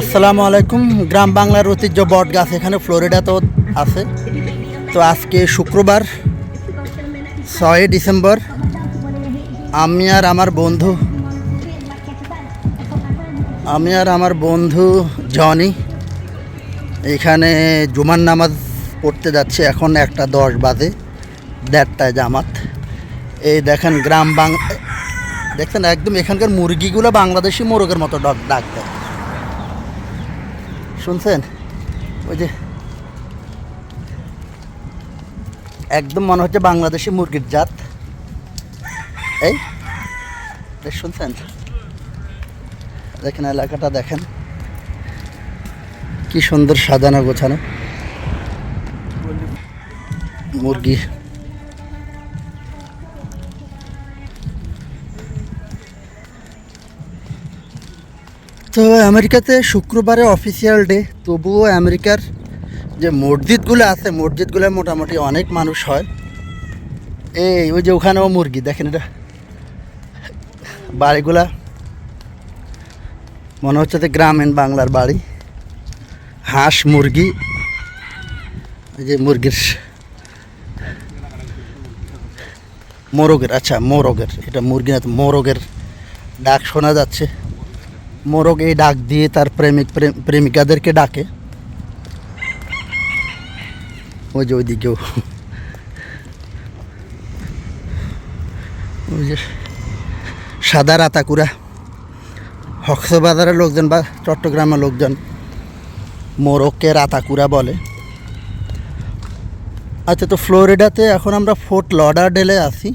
আসসালামু আলাইকুম। গ্রাম বাংলার ঐতিহ্য বট গাছ এখানে ফ্লোরিডাতেও আছে। তো আজকে শুক্রবার, ছয় ডিসেম্বর। আমি আর আমার বন্ধু, আমি আর আমার বন্ধু জনি এখানে জুমার নামাজ পড়তে যাচ্ছি। এখন একটা দশ বাজে, দেড়টায় জামাত। এই দেখেন গ্রাম বাং দেখছেন, একদম এখানকার মুরগিগুলো বাংলাদেশি মোরগের মতো ডাক ডাক দেয় শুনছেন? ওই যে একদম মনে হচ্ছে বাংলাদেশি মুরগির জাত। এই শুনছেন? দেখেন এলাকাটা দেখেন। কি সুন্দর সাজানো গোছানো। মুরগি তো আমেরিকাতে শুক্রবারে অফিসিয়াল ডে তবুও আমেরিকার যে মসজিদগুলো আছে মসজিদগুলো মোটামুটি অনেক মানুষ হয়। এই, ওই যে ওখানেও মুরগি, দেখেন এটা। বাড়িগুলা, মনে হচ্ছে যে গ্রামীণ বাংলার বাড়ি। হাঁস, মুরগি, এই যে মুরগির, মোরগের আচ্ছা মোরগের, এটা মুরগি না মোরগের ডাক শোনা যাচ্ছে। মোরগ এই ডাক দিয়ে তার প্রেমিক প্রেম- প্রেমিকাদেরকে ডাকে। ওই যে ওইদিকেও। ওই যে সাদা রাতাকুরা। কক্সবাজারের লোকজন বা চট্টগ্রামের লোকজন মোরগকে রাতাকুরা বলে। আচ্ছা তো ফ্লোরিডাতে এখন আমরা ফোর্ট লডারডেলে আছি।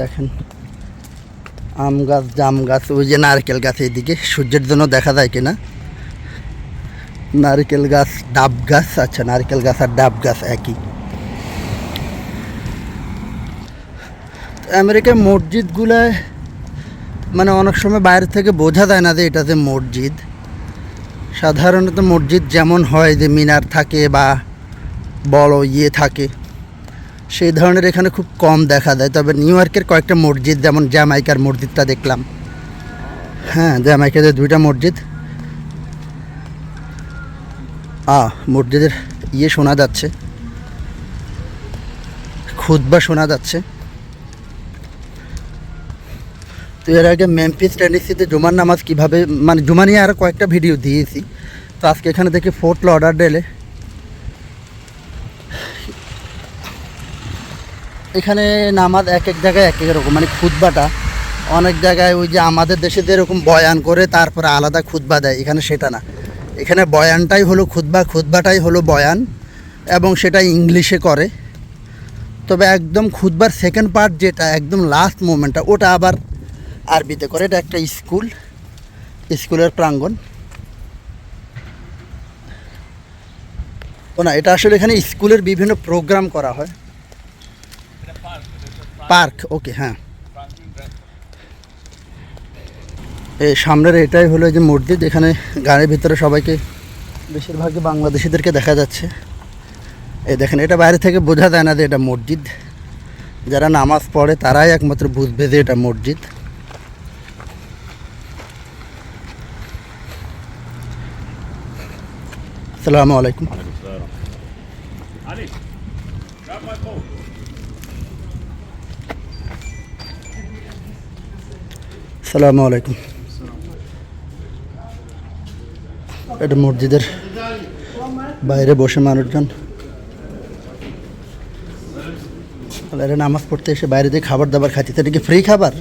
দেখেন। আম গাছ, জাম গাছ, ওই যে নারকেল গাছ এইদিকে। সূর্যের জন্য দেখা যায় কিনা? নারকেল গাছ, ডাব গাছ আচ্ছা নারকেল গাছ আর ডাব গাছ একই। আমেরিকায় মসজিদগুলায় মানে অনেক সময় বাইরে থেকে বোঝা যায় না যে এটা যে মসজিদ। সাধারণত মসজিদ যেমন হয় যে মিনার থাকে বা বড় ইয়ে থাকে। সেই ধরনের এখানে খুব কম দেখা যায়। তবে নিউ ইয়র্কের কয়েকটা মসজিদ, যেমন জ্যামাইকার মসজিদটা দেখলাম। হ্যাঁ জ্যামাইকাতে দুইটা মসজিদ। আ মসজিদের ইয়ে শোনা যাচ্ছে। খুতবা শোনা যাচ্ছে। তো এর আগে মেমফিস টেনিসিতে জুমার নামাজ কীভাবে মানে জুমা নিয়ে আরও কয়েকটা ভিডিও দিয়েছি। তো আজকে এখানে দেখি ফোর্ট অর্ডার ডেলে এখানে নামাজ এক এক জায়গায় এক এক রকম মানে খুতবাটা অনেক জায়গায় ওই যে আমাদের দেশে যেরকম বয়ান করে, তারপরে আলাদা খুতবা দেয়, এখানে সেটা না। এখানে বয়ানটাই হলো খুতবা, খুতবাটাই হলো বয়ান, এবং সেটা ইংলিশে করে। তবে একদম খুতবার সেকেন্ড পার্ট যেটা, একদম লাস্ট মোমেন্টটা ওটা আবার আরবিতে করে। এটা একটা স্কুল, স্কুলের প্রাঙ্গণ। ও না, এটা আসলে এখানে স্কুলের বিভিন্ন প্রোগ্রাম করা হয়। পার্ক। ওকে হ্যাঁ। এই সামনের এটাই হলো যে মসজিদ এখানে গাড়ির ভিতরে সবাইকে বেশিরভাগই বাংলাদেশিদেরকে দেখা যাচ্ছে। এই দেখেন এটা বাইরে থেকে বোঝা যায় না যে এটা মসজিদ। যারা নামাজ পড়ে তারাই একমাত্র বুঝবে যে এটা মসজিদ। আসসালামু আলাইকুম। সালামু আলাইকুম। এটা মসজিদের বাইরে বসে মানুষজন। এরা নামাজ পড়তে এসে বাইরে দিয়ে খাবার দাবার তো এটা কি ফ্রি খাবার?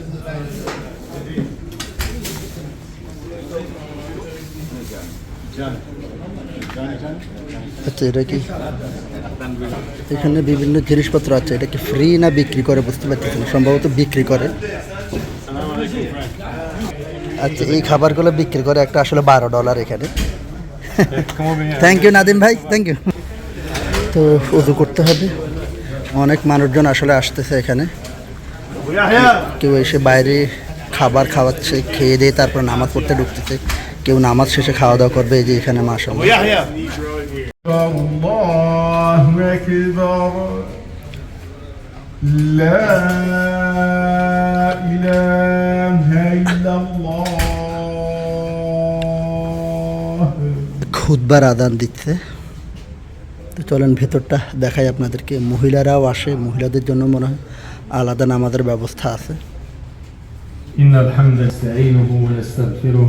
আচ্ছা এটা কি? এখানে বিভিন্ন জিনিসপত্র আছে, এটা কি ফ্রি না বিক্রি করে? বুঝতে পারতেছি না, সম্ভবত বিক্রি করে। আচ্ছা এই খাবারগুলো বিক্রি করে একটা আসলে বারো ডলার এখানে Come over here. Thank you Nadeem ভাই থ্যাংক ইউ তো উজু করতে হবে অনেক মানুষজন আসলে আসতেছে এখানে We are here. কেউ এসে বাইরে খাবার খাওয়াচ্ছে খেয়ে দিয়ে তারপর নামাজ পড়তে ঢুকতেছে কেউ নামাজ শেষে খাওয়া দাওয়া করবে এই যে এখানে মাসা We are here. الله أكبر لا إله إلا الله খুদবার আদান দিচ্ছে তো চলেন ভেতরটা দেখাই আপনাদেরকে মহিলারাও আসে মহিলাদের জন্য মনে হয় আলাদা নামাজের ব্যবস্থা আছে إن الحمد نستعينه ونستغفره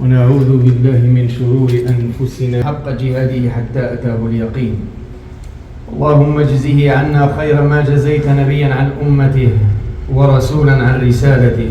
ونعوذ بالله من شرور أنفسنا حق جهاده حتى أتاه اليقين اللهم اجزه عنا خير ما جزيت نبيا عن أمته ورسولا عن رسالته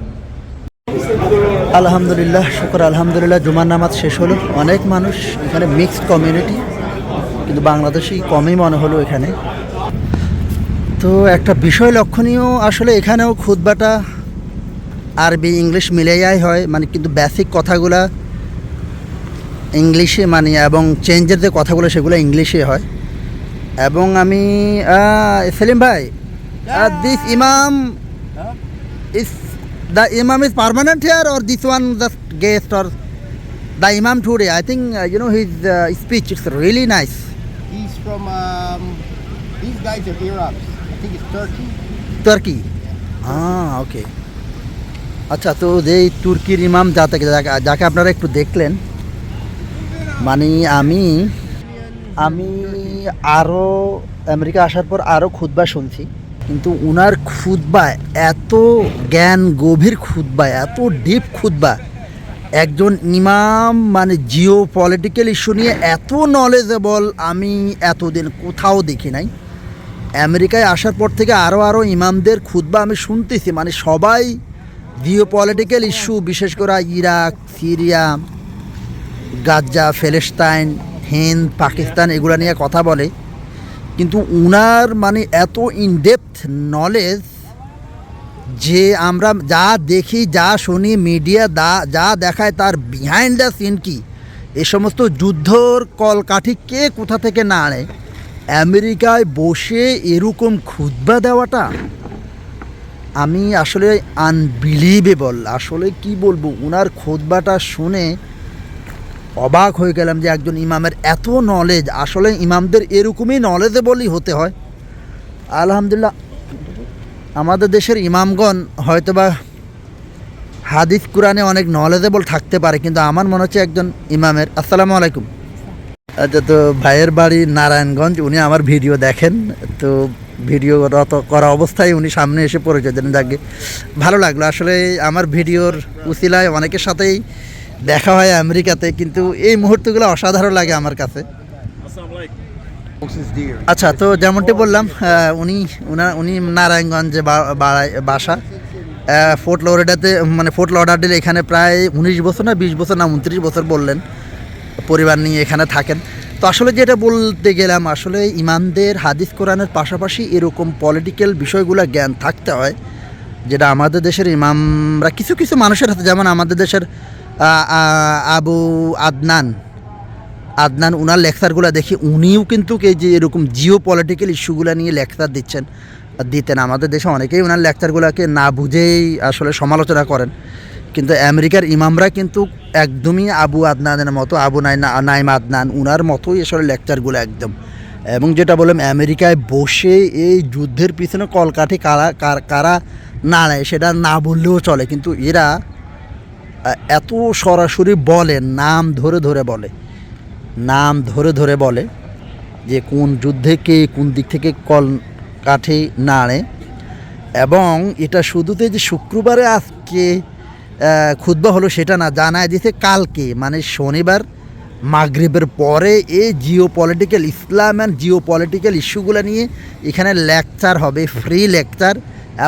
আলহামদুলিল্লাহ, শুক্র আলহামদুলিল্লাহ, জুমার নামাজ শেষ হলো। অনেক মানুষ এখানে মিক্সড কমিউনিটি কিন্তু বাংলাদেশি কমই মনে হলো এখানে। তো একটা বিষয় লক্ষণীয়, আসলে এখানেও খুদবাটা আরবি, ইংলিশ মিলেয়াই হয় মানে কিন্তু বেসিক কথাগুলা ইংলিশে মানে এবং চেঞ্জের যে কথাগুলো সেগুলো ইংলিশে হয়। এবং আমি সেলিম ভাই দিস ইমাম is the imam is permanent here or this one just guest or the imam today i think uh, you know his uh, speech is really nice He's from um, these guys are Arabs. I think it's Turkey. turkey yeah. ah okay আচ্ছা তো যে এই তুর্কির ইমাম যাতে যাকে- যাকে আপনারা একটু দেখলেন মানে আমি আমি আরও আমেরিকা আসার পর আরও খুতবা শুনছি কিন্তু উনার খুতবা এত জ্ঞান, গভীর খুতবা, এত ডিপ খুতবা। একজন ইমাম মানে জিও পলিটিক্যাল ইস্যু নিয়ে এত নলেজেবল আমি এতদিন কোথাও দেখি নাই। আমেরিকায় আসার পর থেকে আরও আরও ইমামদের খুতবা আমি শুনতেছি মানে সবাই জিও পলিটিক্যাল ইস্যু বিশেষ করে ইরাক, সিরিয়া গাজা ফেলেস্তাইন, হিন্দ, পাকিস্তান, এগুলো নিয়ে কথা বলে। কিন্তু উনার মানে এত ইনডেপথ নলেজ যে আমরা যা দেখি, যা শুনি মিডিয়া দা, যা দেখায়, তার বিহাইন্ড দ্য সিন কি? এ সমস্ত যুদ্ধর কলকাঠি কে কোথা থেকে না আনে? আমেরিকায় বসে এরকম খুতবা দেওয়াটা আমি আসলে আনবিলিভেবল আসলে কি বলব? ওনার খুতবাটা শুনে অবাক হয়ে গেলাম যে একজন ইমামের এত নলেজ আসলে ইমামদের এরকমই নলেজেবলই হতে হয়। আলহামদুলিল্লাহ, আমাদের দেশের ইমামগণ হয়তোবা হাদিস কোরআনে অনেক নলেজেবল থাকতে পারে, কিন্তু আমার মনে হচ্ছে একজন ইমামের। আসসালামু আলাইকুম। আচ্ছা তো ভাইয়ের বাড়ি নারায়ণগঞ্জ, উনি আমার ভিডিও দেখেন, তো ভিডিও রত করা অবস্থায় উনি সামনে এসে দেন। যাকে, ভালো লাগল। আসলে আমার ভিডিওর উসিলায় অনেকের সাথেই দেখা হয় আমেরিকাতে কিন্তু এই মুহূর্তগুলো অসাধারণ লাগে আমার কাছে। আচ্ছা তো যেমনটি বললাম উনি উনার উনি নারায়ণগঞ্জে বাসা। ফোর্ট লরেডাতে মানে ফোর্ট লডারডেল এখানে প্রায় উনিশ বছর না বিশ বছর না উনত্রিশ বছর বললেন পরিবার নিয়ে এখানে থাকেন। তো আসলে যেটা বলতে গেলাম আসলে ইমানদের হাদিস কোরআনের পাশাপাশি এরকম পলিটিক্যাল বিষয়গুলো জ্ঞান থাকতে হয় যেটা আমাদের দেশের ইমামরা কিছু কিছু মানুষের হাতে যেমন আমাদের দেশের আবু আদনান। আদনান, উনার লেকচারগুলো দেখি, উনিও কিন্তু এই যে এরকম জিও পলিটিক্যাল ইস্যুগুলো নিয়ে লেকচার দিচ্ছেন দিতেন। আমাদের দেশে অনেকেই ওনার লেকচারগুলোকে না বুঝেই আসলে সমালোচনা করেন। কিন্তু আমেরিকার ইমামরা কিন্তু একদমই আবু আদনানের মতো, আবু নাই নাইম আদনান, উনার মতোই আসলে লেকচারগুলো একদম। এবং যেটা বললাম, আমেরিকায় বসে এই যুদ্ধের পিছনে কলকাঠি কারা, কার- না নেয়, সেটা না বললেও চলে। কিন্তু এরা এত সরাসরি বলে, নাম ধরে ধরে বলে। নাম ধরে ধরে বলে যে কোন যুদ্ধে কে কোন দিক থেকে কল কাঠে নাড়ে। এবং এটা শুধুতে যে শুক্রবারে আজকে খুদ্া হলো সেটা না, জানায় দিতে কালকে মানে শনিবার মাগরিবের পরে এই geopolitical Islam and geopolitical ইস্যুগুলো নিয়ে এখানে লেকচার হবে ফ্রি লেকচার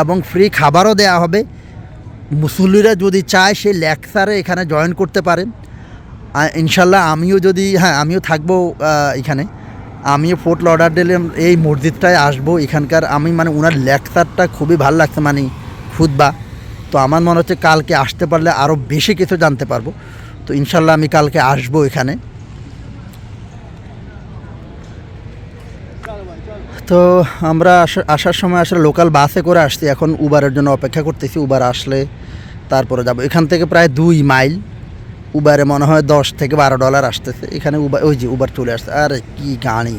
এবং ফ্রি খাবারও দেওয়া হবে। মুসল্লিরা যদি চায় সেই লেকচারে এখানে জয়েন করতে পারে। ইনশাল্লাহ আমিও যদি হ্যাঁ আমিও থাকব এখানে। আমিও ফোর্ট লডারডেলে এই মসজিদটায় আসব। এখানকার আমি মানে ওনার লেকচারটা খুবই ভালো লাগছে মানে খুদবা তো আমার মনে হচ্ছে কালকে আসতে পারলে আরও বেশি কিছু জানতে পারব। তো ইনশাল্লাহ আমি কালকে আসব এখানে। তো আমরা আসার সময় আসলে লোকাল বাসে করে আসছি। এখন উবারের জন্য অপেক্ষা করতেছি। উবার আসলে তারপরে যাব। এখান থেকে প্রায় দুই মাইল। উবারে মনে হয় দশ থেকে বারো ডলার আসতেছে। এখানে উবার ওই যে উবার চলে আসছে। আরে কি গাড়ি।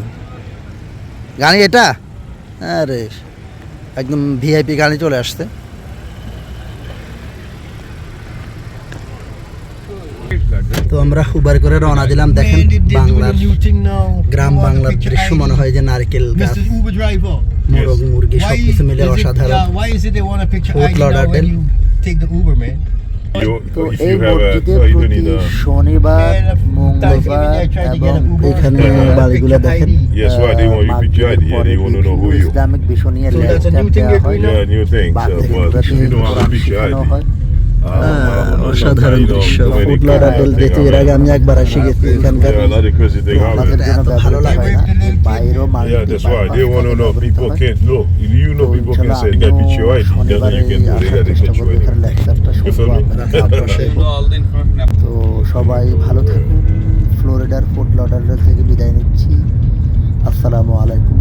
গাড়ি এটা? আরে একদম ভিআইপি গাড়ি চলে আসছে। তো আমরা উবার করে রওনা দিলাম। দেখেন বাংলার. গ্রাম বাংলার দৃশ্য মনে হয় যে নারকেল গাছ. মোরগ মুরগি সব Why, কিছু মিলে অসাধারণ। is it they want a picture Fort ID now when Lauderdale. you take the Uber, man? You, তো if এই you have a, মসজিদে oh, you don't প্রতি need a. শনিবার Man, I've মঙ্গলবার typed in there, tried to get এবং an Uber. এখানে Yeah. বাড়িগুলো Picture দেখেন ID. Yes, why they want you ah, picture ID, মাগরিবের they পরে want to know who বিভিন্ন you. ইসলামিক বিষয় নিয়ে So that's a lecture new thing দেওয়া they're হয় অসাধারণ দৃশ্য। ফুটলার দেখতে এর আগে আমি একবার আসি গেছি এখানকার আমাদের এত ভালো লাগে না। বাইরেও তো সবাই ভালো থাকুন। ফ্লোরিডার ফুড লডার থেকে বিদায় নিচ্ছি। আসসালামু আলাইকুম